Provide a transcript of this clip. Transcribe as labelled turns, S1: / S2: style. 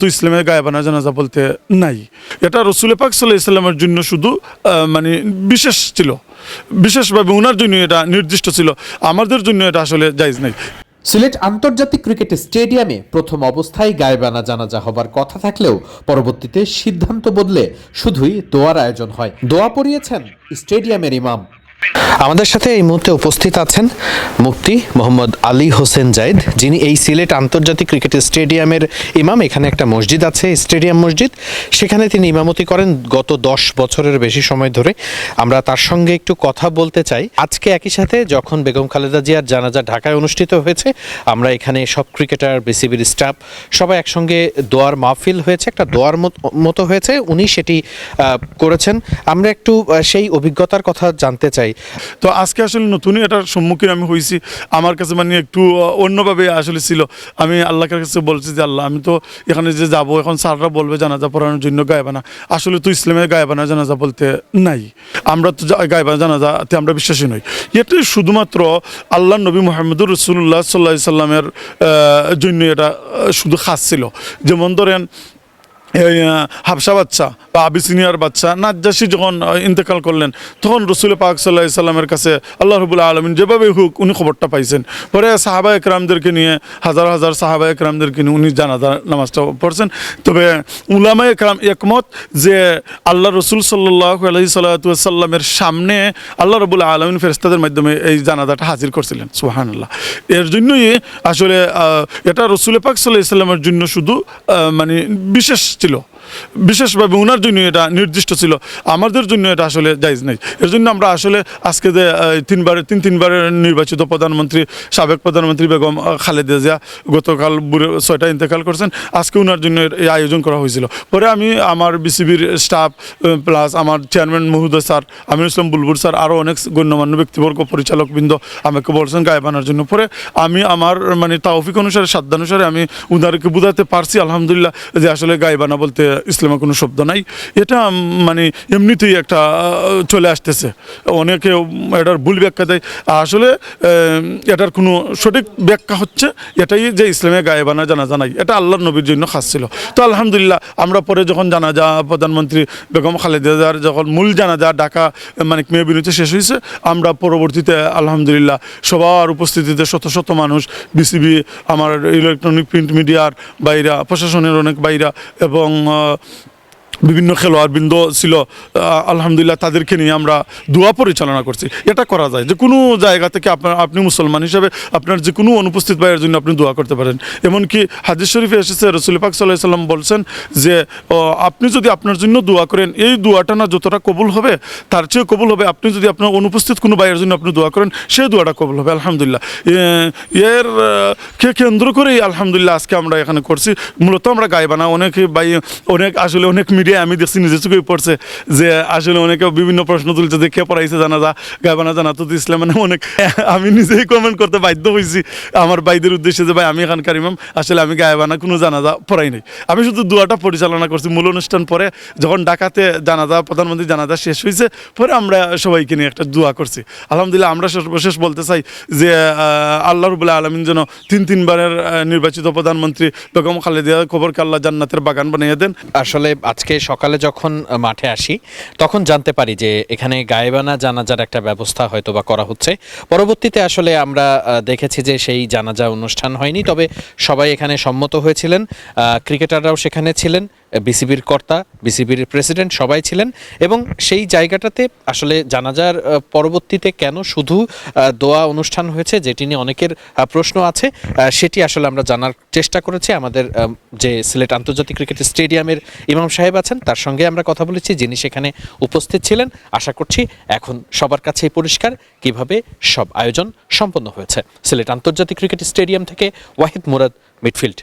S1: তো ইসলামের গায়েবানা জানাজা বলতে নাই। এটা রসুল পাক সাল্লাহ ইসলামের জন্য শুধু মানে বিশেষ ছিল। বিশেষভাবে ওনার জন্য এটা নির্দিষ্ট ছিল। আমাদের জন্য এটা আসলে জায়জ নাই।
S2: সিলেট আন্তর্জাতিক ক্রিকেট স্টেডিয়ামে প্রথম অবস্থায় গায়েবানা জানাজা হবার কথা থাকলেও পরবর্তীতে সিদ্ধান্ত বদলে শুধুই দোয়ার আয়োজন হয়। দোয়া পড়িয়েছেন স্টেডিয়ামের ইমাম।
S3: আমাদের সাথে এই মুহূর্তে উপস্থিত আছেন মুফতি মোহাম্মদ আলী হোসেন জাইদ যিনি এই সিলেট আন্তর্জাতিক ক্রিকেট স্টেডিয়ামের ইমাম। এখানে একটা মসজিদ আছে, স্টেডিয়াম মসজিদ। সেখানে তিনি ইমামতি করেন গত দশ বছরের বেশি সময় ধরে। আমরা তার সঙ্গে একটু কথা বলতে চাই। আজকে একই সাথে যখন বেগম খালেদা জিয়ার জানাজা ঢাকায় অনুষ্ঠিত হয়েছে, আমরা এখানে সব ক্রিকেটার, বিসিবির স্টাফ সবাই একসঙ্গে দোয়ার মাহফিল হয়েছে, একটা দোয়ার মতো হয়েছে। উনি সেটি করেছেন। আমরা একটু সেই অভিজ্ঞতার কথা জানতে চাই।
S1: তো আজকে আসলে নতুনই এটার সম্মুখীন আমি হয়েছি। আমার কাছে মানে একটু অন্যভাবে আসলে ছিল। আমি আল্লাহর কাছে বলছি যে, আল্লাহ, আমি তো এখানে যে যাব, এখন স্যাররা বলবে জানাজা পড়ানোর জন্য গায়েবানা। আসলে তো ইসলামের গায়েবানা জানাজা বলতে নাই। আমরা তো গায়েবানা জানাজাতে আমরা বিশ্বাসী নই। এটি শুধুমাত্র আল্লাহ নবী মোহাম্মদুর রসুল্লাহ সাল্লাহ সাল্লামের জন্য এটা শুধু খাস ছিল। যেমন ধরেন হাবসা বাচ্চা বা আবিসিনিয়ার বাচ্চা, নাজ্জাসী যখন ইন্তেকাল করলেন, তখন রসুল পাক সাল্লাহ সাল্লামের কাছে আল্লাহ রবুল্লা আলমিন যেভাবে হোক, উনি খবরটা পাইছেন। পরে সাহাবা একরামদেরকে নিয়ে, হাজার হাজার সাহাবা একরামদেরকে নিয়ে উনি জানাজা, নামাজটা পড়ছেন। তবে উলামা একরাম একমত যে আল্লাহ রসুল সাল্লাহ আলহি সাল্লামের সামনে আল্লাহ রবুল্লা আলমিন ফেরস্তাদের মাধ্যমে এই জানাজাটা হাজির করছিলেন। সুহান আল্লাহ এর জন্যই আসলে এটা রসুল পাক সাল্লাহ ইসলামের জন্য শুধু মানে বিশেষ ছিল বিশেষভাবে ওনার জন্য এটা নির্দিষ্ট ছিল। আমাদের জন্য এটা আসলে জায়জ নেই। এর জন্য আমরা আসলে আজকে যে আহ, তিনবার তিন তিনবারের নির্বাচিত প্রধানমন্ত্রী সাবেক প্রধানমন্ত্রী বেগম খালেদা জিয়া গতকাল বুড়ে ছয়টা ইন্তেকাল করছেন। আজকে ওনার জন্য এই আয়োজন করা হয়েছিল। পরে আমি আমার বিসিবির স্টাফ প্লাস আমার চেয়ারম্যান মহুদয় স্যার আমির ইসলাম বুলবুল স্যার আরও অনেক গণ্যমান্য ব্যক্তিবর্গ পরিচালকবৃন্দ আমাকে বলছেন গায়েবানার জন্য। পরে আমি আমার মানে তাওফিক অনুসারে সাধ্যানুসারে আমি উনারকে বুঝাতে পারছি আলহামদুলিল্লাহ যে আসলে গায়েবানা বলতে ইসলামে কোনো শব্দ নাই। এটা মানে এমনিতেই একটা চলে আসতেছে। অনেকে এটার ভুল ব্যাখ্যা দেয়। আসলে এটার কোনো সঠিক ব্যাখ্যা হচ্ছে, এটাই যে ইসলামে গায়েবানা জানা জানাই এটা আল্লাহর নবীর জন্য খাস ছিল। তো আলহামদুলিল্লাহ, আমরা পরে যখন জানাজা, প্রধানমন্ত্রী বেগম খালেদার যখন মূল জানাজা ঢাকা মানে মেয়ে বিনতি শেষ হয়েছে, আমরা পরবর্তীতে আলহামদুলিল্লাহ সবার উপস্থিতিতে শত শত মানুষ, বিসিবি, আমার ইলেকট্রনিক প্রিন্ট মিডিয়ার বাইরা, প্রশাসনের অনেক বাইরা এবং uh, বিভিন্ন খেলোয়াড় বৃন্দ ছিল আলহামদুলিল্লাহ তাদেরকে নিয়ে আমরা দোয়া পরিচালনা করছি। এটা করা যায়। যে কোনো জায়গা থেকে আপনার, আপনি মুসলমান হিসাবে আপনার যে কোনো অনুপস্থিত ভাইয়ের জন্য আপনি দোয়া করতে পারেন। এমনকি হাদিস শরীফে এসেছে, রসুল পাক সাল্লাহ সাল্লাম বলছেন যে আপনি যদি আপনার জন্য দোয়া করেন, এই দোয়াটা না যতটা কবুল হবে, তার চেয়ে কবুল হবে আপনি যদি আপনার অনুপস্থিত কোনো ভাইয়ের জন্য আপনি দোয়া করেন, সেই দোয়াটা কবুল হবে। আলহামদুলিল্লাহ। এর, কে কেন্দ্র করেই আলহামদুলিল্লাহ আজকে আমরা এখানে করছি। মূলত আমরা গাইবানা, অনেক ভাই, অনেক আসলে অনেক মিডিয়া আমি দেখছি, নিজে চোখেই পড়ছে যে আসলে অনেকে বিভিন্ন প্রশ্ন তুলছে যে কে পড়াইছে জানাজা গাইবানা জানা তো ইসলাম মানে অনেক আমি নিজেই কমেন্ট করতে বাধ্য হয়েছি আমার বাইদের উদ্দেশ্যে যে ভাই, আমি এখানকার ইমাম, আসলে আমি গায়েবানা কোনো জানা জানাজা পড়াই নাই। আমি শুধু দুয়াটা পরিচালনা করছি, মূল অনুষ্ঠান পরে যখন ঢাকাতে জানাজা প্রধানমন্ত্রী জানাজা শেষ হয়েছে পরে আমরা সবাইকে নিয়ে একটা দোয়া করছি। আলহামদুলিল্লাহ, আমরা সর্বশেষ বলতে চাই যে আল্লাহ রবুল্লাহ আলমিন যেন তিন তিনবারের নির্বাচিত প্রধানমন্ত্রী বেগম খালেদিয়া খবরকে কাল্লা জান্নাতের বাগান বানিয়ে দেন।
S3: আসলে আজকে সকালে যখন মাঠে আসি, তখন জানতে পারি যে এখানে গায়েবানা জানাজার একটা ব্যবস্থা হয়তো বা করা হচ্ছে। পরবর্তীতে আসলে আমরা দেখেছি যে সেই জানাজা অনুষ্ঠান হয়নি, তবে সবাই এখানে সম্মত হয়েছিলেন। ক্রিকেটাররাও সেখানে ছিলেন। বিসিবির কর্তা, বিসিবির প্রেসিডেন্ট সবাই ছিলেন এবং সেই জায়গাটাতে আসলে জানাজার পরবর্তীতে কেন শুধু দোয়া অনুষ্ঠান হয়েছে যেটি নিয়ে অনেকের প্রশ্ন আছে সেটি আসলে আমরা জানার চেষ্টা করেছি। আমাদের যে সিলেট আন্তর্জাতিক ক্রিকেট স্টেডিয়ামের ইমাম সাহেব আছেন, তার সঙ্গে আমরা কথা বলেছি, যিনি সেখানে উপস্থিত ছিলেন। আশা করছি এখন সবার কাছেই পরিষ্কার কীভাবে সব আয়োজন সম্পন্ন হয়েছে। সিলেট আন্তর্জাতিক ক্রিকেট স্টেডিয়াম থেকে ওয়াহিদ মুরাদ, মিডফিল্ড।